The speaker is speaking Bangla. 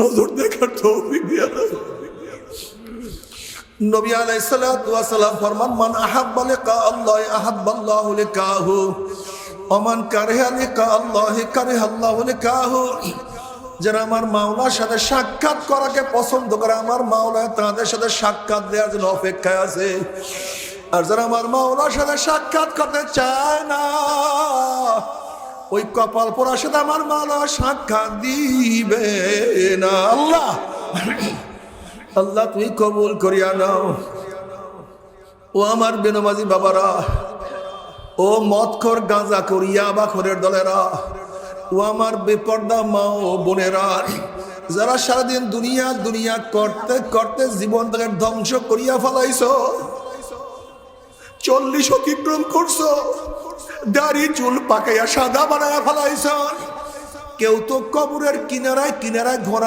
নজর দেখার দিয়া নবী আলাইহিস সালাতু ওয়াস সালাম ফরমান, মান আল্লাহ আহাব্বাল্লাহু লিকাহু লিকা আল্লাহ যারা আমার মাওলার সাথে সাক্ষাৎ করাকে পছন্দ করে, আমার মাওলা তাদের সাথে সাক্ষাৎ দেওয়ার জন্য অপেক্ষায় আছে। আর যারা আমার মাওলার সাথে সাক্ষাৎ করতে চায় না ওই কপাল পড়ার সাথে আমার মাওলা সাক্ষাৎ দিবে না। আল্লাহ! আল্লাহ, তুমি কবুল করিয়া নাও। ও আমার বেনমাজি বাবারা, ও মদখর গাঁজা করিয়া বা খরের দলেরা, ও আমার বেপর্দা মা ও বোনেরা, যারা সারাদিন দুনিয়া দুনিয়া করতে করতে জীবন তাকে ধ্বংস করিয়া ফেলাইছ চল্লিশ অতিক্রম করছ। দাড়ি চুল পাকাইয়া সাদা বানায়া ফেলাইছ। কেউ তো কবরের কিনারায় কিনারায় ঘোরা